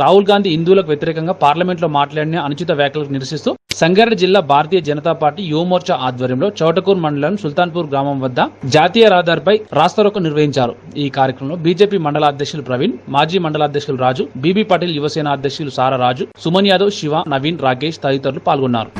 రాహుల్ గాంధీ హిందువులకు వ్యతిరేకంగా పార్లమెంట్లో మాట్లాడిన అనుచిత వ్యాఖ్యలకు నిరసిస్తూ సంగారెడ్డి జిల్లా భారతీయ జనతా పార్టీ యువమోర్చా ఆధ్వర్యంలో చౌటకూర్ మండలం సుల్తాన్పూర్ గ్రామం వద్ద జాతీయ రహదారిపై రాస్తారోకం నిర్వహించారు. ఈ కార్యక్రమంలో బీజేపీ మండల అధ్యక్షులు ప్రవీణ్ మాజీ మండల అధ్యక్షులు రాజు బీబీ పటేల్ యువసేన అధ్యక్షులు సారా రాజు సుమన్ యాదవ్ శివ నవీన్ రాకేష్ తదితరులు పాల్గొన్నారు.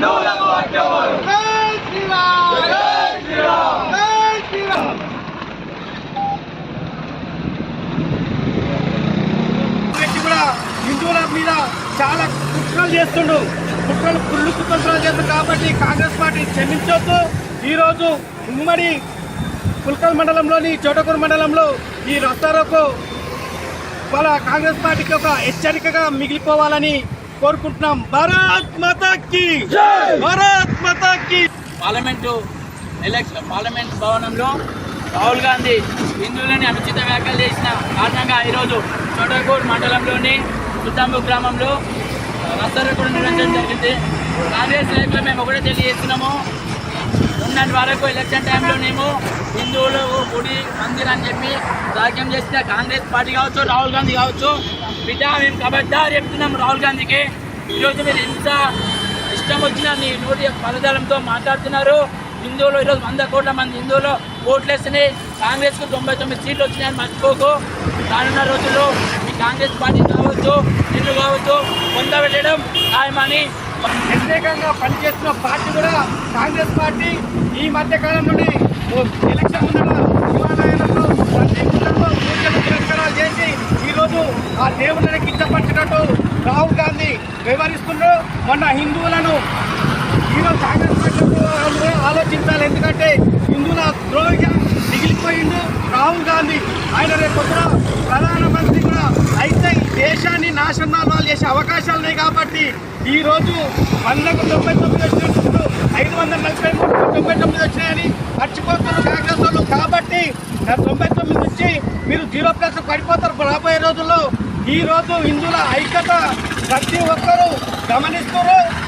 హిందువులకు హిందువుల మీద చాలా కుట్రలు చేస్తుండు. కుట్రలు కుళ్ళు కుట్రలు చేస్తుంది కాబట్టి కాంగ్రెస్ పార్టీ క్షమించొద్దు ఈరోజు ఉమ్మడి పుల్కల్ మండలంలోని చోటకూరు మండలంలో ఈ రస్తారోకు వాళ్ళ కాంగ్రెస్ పార్టీకి ఒక హెచ్చరికగా మిగిలిపోవాలని కోరుకుంటున్నాం. భారత్ మాతాకి భారత్ మాతాకి పార్లమెంటు ఎలక్షన్ పార్లమెంట్ భవనంలో రాహుల్ గాంధీ హిందువులని అనుచిత వ్యాఖ్యలు చేసిన కారణంగా ఈరోజు చోటగూడ్ మండలంలోని సుల్తాంబు గ్రామంలో రస్తారోకో నిర్వహించడం జరిగింది. కాంగ్రెస్ నాయకులు మేము ఒకటే తెలియజేస్తున్నాము. ఉన్నటి వరకు ఎలక్షన్ టైంలోనేమో హిందువులు గుడి మందిర్ అని చెప్పి రాజ్యం చేసిన కాంగ్రెస్ పార్టీ కావచ్చు రాహుల్ గాంధీ కావచ్చు బిడ్డ మేము కబడ్డారు చెప్తున్నాం రాహుల్ గాంధీకి. ఈరోజు మీరు ఎంత ఇష్టం వచ్చినా నీ నోటి పదజాలంతో మాట్లాడుతున్నారు. హిందువులు ఈరోజు వంద కోట్ల మంది హిందువులు ఓట్లు వేస్తున్నాయి కాంగ్రెస్కు తొంభై తొమ్మిది సీట్లు వచ్చినాయని మర్చిపోకు. రానున్న రోజుల్లో మీ కాంగ్రెస్ పార్టీ కావచ్చు ఇల్లు కావచ్చు పొందబెట్టడం ఖాయమని. వ్యతిరేకంగా పనిచేస్తున్న పార్టీ కూడా కాంగ్రెస్ పార్టీ ఈ మధ్య కాలంలోనే ఓ ఎలక్షన్ ముందర శివాలయంలో ప్రతి గుళ్ళలో పూజలు పురస్కారాలు చేసి ఈరోజు ఆ దేవుళ్ళని కించపరిచినట్టు రాహుల్ గాంధీ మన హిందువులను ఈరోజు కాంగ్రెస్ పార్టీ ఆలోచించాలి. ఎందుకంటే హిందువుల ద్రోహిగా మిగిలిపోయిండు రాహుల్ గాంధీ ఆయన రేపు ప్రధానమంత్రి కూడా అయితే ఈ దేశాన్ని నాశనాలు చేసే అవకాశాలు ఉన్నాయి కాబట్టి ఈరోజు వందకు తొంభై తొమ్మిది వచ్చినప్పుడు ఐదు వందల నలభై మూడు తొంభై తొమ్మిది వచ్చినాయని మర్చిపోతున్నారు కాంగ్రెస్ వాళ్ళు. కాబట్టి తొంభై తొమ్మిది నుంచి మీరు జీరో ప్లస్ పడిపోతారు. రాబోయే రోజుల్లో ఈ రోజు హిందువుల ఐక్యత ప్రతి ఒక్కరూ గమనిస్తున్నారు.